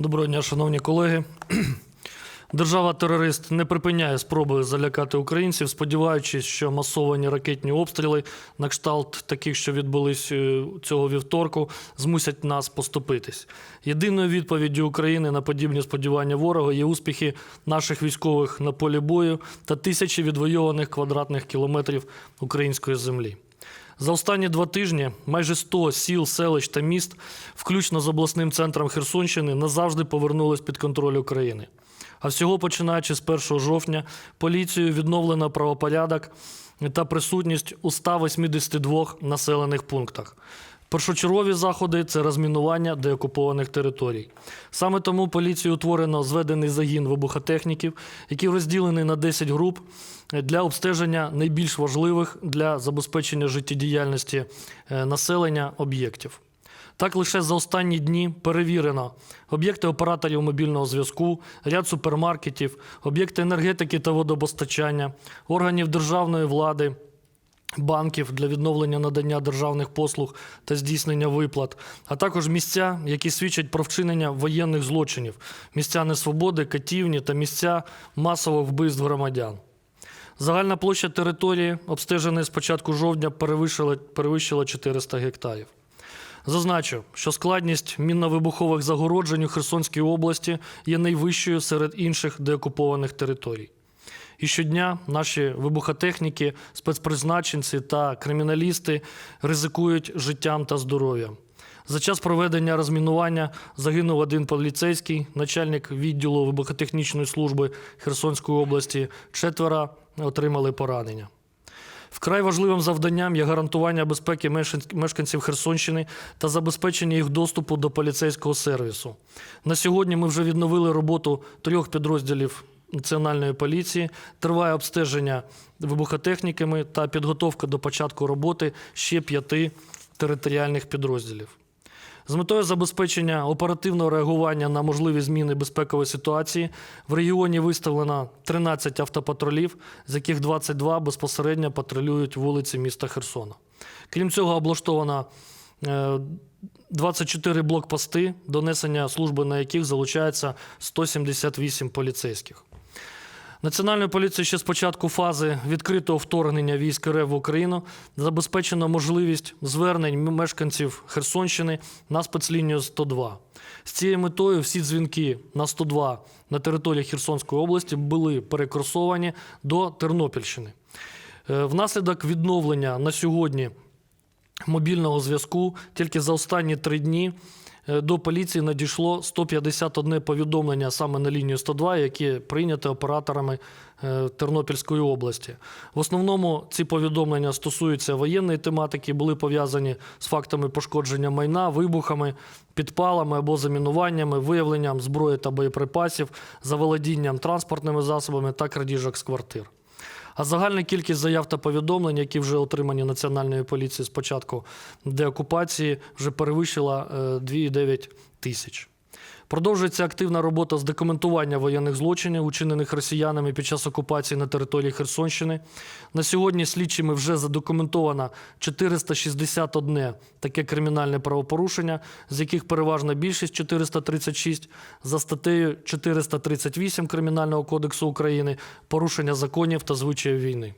Доброго дня, шановні колеги. Держава-терорист не припиняє спроби залякати українців, сподіваючись, що масовані ракетні обстріли на кшталт таких, що відбулись е, цього вівторку, змусять нас поступитись. Єдиною відповіддю України на подібні сподівання ворога є успіхи наших військових на полі бою та тисячі відвойованих квадратних кілометрів української землі. За останні два тижні майже 100 сіл, селищ та міст, включно з обласним центром Херсонщини, назавжди повернулись під контроль України. А всього починаючи з 1 жовтня, поліцією відновлено правопорядок та присутність у 182 населених пунктах. Першочергові заходи це розмінування деокупованих територій. Саме тому поліцією утворено зведений загін вибухотехніків, який розділений на 10 груп для обстеження найбільш важливих для забезпечення життєдіяльності е, населення об'єктів. Так лише за останні дні перевірено об'єкти операторів мобільного зв'язку, ряд супермаркетів, об'єкти енергетики та водопостачання, органів державної влади, банків для відновлення надання державних послуг та здійснення виплат, а також місця, які свідчать про вчинення воєнних злочинів, місця несвободи, катівні та місця масових вбивств громадян. Загальна площа території, обстеженої з початку жовтня, перевищила, перевищила 400 гектарів. Зазначу, що складність мінно-вибухових загороджень у Херсонській області є найвищою серед інших деокупованих територій. І щодня наші вибухотехніки, спецпризначенці та криміналісти ризикують життям та здоров'ям. За час проведення розмінування загинув один поліцейський, начальник відділу вибухотехнічної служби Херсонської області, четверо отримали поранення. Вкрай важливим завданням є гарантування безпеки мешканців Херсонщини та забезпечення їх доступу до поліцейського сервісу. На сьогодні ми вже відновили роботу трьох підрозділів Національної поліції, триває обстеження вибухотехніками та підготовка до початку роботи ще п'яти територіальних підрозділів. З метою забезпечення оперативного реагування на можливі зміни безпекової ситуації в регіоні виставлено 13 автопатрулів, з яких 22 безпосередньо патрулюють вулиці міста Херсона. Крім цього, облаштовано е, 24 блокпости, до несення служби на яких залучається 178 поліцейських. Національною поліцією ще з початку фази відкритого вторгнення військ РФ в Україну забезпечено можливість звернень мешканців Херсонщини на спецлінію 102. З цією метою всі дзвінки на 102 на території Херсонської області були перекурсовані до Тернопільщини. Е, Внаслідок відновлення на сьогодні мобільного зв'язку тільки за останні три дні до поліції надійшло 151 повідомлення саме на лінію 102, які прийняті операторами е, Тернопільської області. В основному ці повідомлення стосуються воєнної тематики, були пов'язані з фактами пошкодження майна, вибухами, підпалами або замінуваннями, виявленням зброї та боєприпасів, заволодінням транспортними засобами та крадіжок з квартир. А загальна кількість заяв та повідомлень, які вже отримані Національною поліцією з початку деокупації, вже перевищила е, 2,9 тисяч. Продовжується активна робота з документування воєнних злочинів, учинених росіянами під час окупації на території Херсонщини. На сьогодні слідчими вже задокументовано 461 таке кримінальне правопорушення, з яких переважна більшість 436 за статтею 438 Кримінального кодексу України порушення законів та звичаїв війни.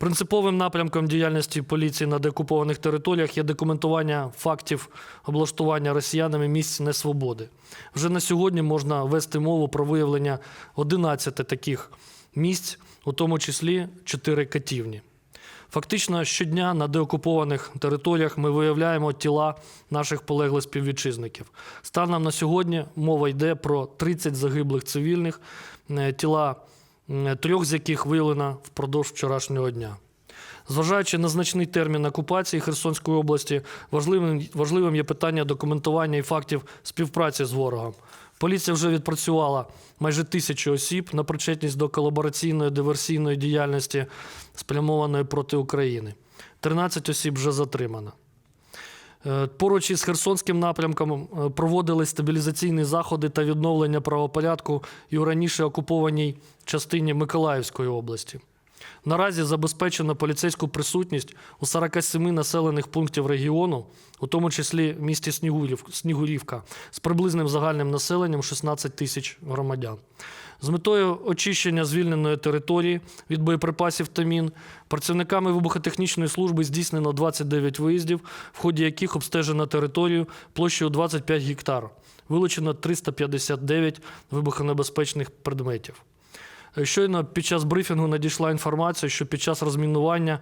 Принциповим напрямком діяльності поліції на деокупованих територіях є документування фактів облаштування росіянами місць несвободи. Вже на сьогодні можна вести мову про виявлення 11 таких місць, у тому числі 4 катівні. Фактично щодня на деокупованих територіях ми виявляємо тіла наших полеглих співвітчизників. Станом на сьогодні мова йде про 30 загиблих цивільних, е, тіла трьох з яких виявлено впродовж вчорашнього дня. Зважаючи на значний термін окупації Херсонської області, важливим, важливим є питання документування і фактів співпраці з ворогом. Поліція вже відпрацювала майже тисячу осіб на причетність до колабораційної диверсійної діяльності, спрямованої проти України. 13 осіб вже затримано. Е, Поруч із Херсонським напрямком е, проводили стабілізаційні заходи та відновлення правопорядку і у раніше окупованій частині Миколаївської області. Наразі забезпечено поліцейську присутність у 47 населених пунктів регіону, у тому числі в місті Снігурівка, з приблизним загальним населенням 16 тисяч громадян. З метою очищення звільненої території від боєприпасів та мін працівниками вибухотехнічної служби здійснено 29 виїздів, в ході яких обстежено територію площею 25 гектар. Вилучено 359 вибухонебезпечних предметів. Е, Щойно під час брифінгу надійшла інформація, що під час розмінування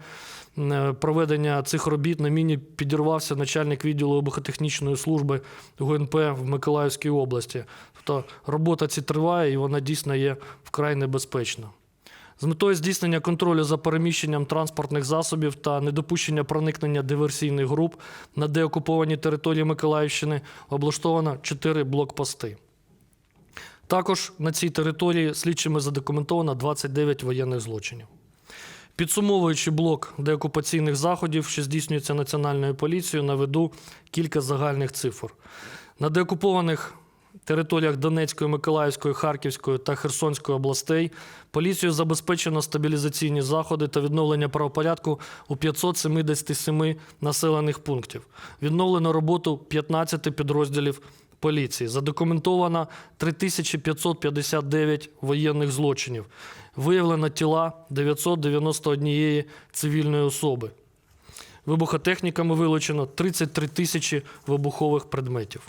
е, проведення цих робіт на міні підірвався начальник відділу вибухотехнічної служби ГУНП в Миколаївській області. Тобто робота ці триває і вона дійсно є вкрай небезпечна. З метою здійснення контролю за переміщенням транспортних засобів та недопущення проникнення диверсійних груп на деокуповані території Миколаївщини облаштовано чотири блокпости. Також на цій території слідчими задокументовано 29 воєнних злочинів. Підсумовуючи блок деокупаційних заходів, що здійснюється Національною поліцією, наведу кілька загальних цифр. На деокупованих територіях Донецької, Миколаївської, Харківської та Херсонської областей поліцією забезпечено стабілізаційні заходи та відновлення правопорядку у 577 населених пунктів. Відновлено роботу 15 підрозділів поліції. Задокументовано 3559 воєнних злочинів. Виявлено тіла 991 цивільної особи. Вибухотехніками вилучено 33 тисячі вибухових предметів.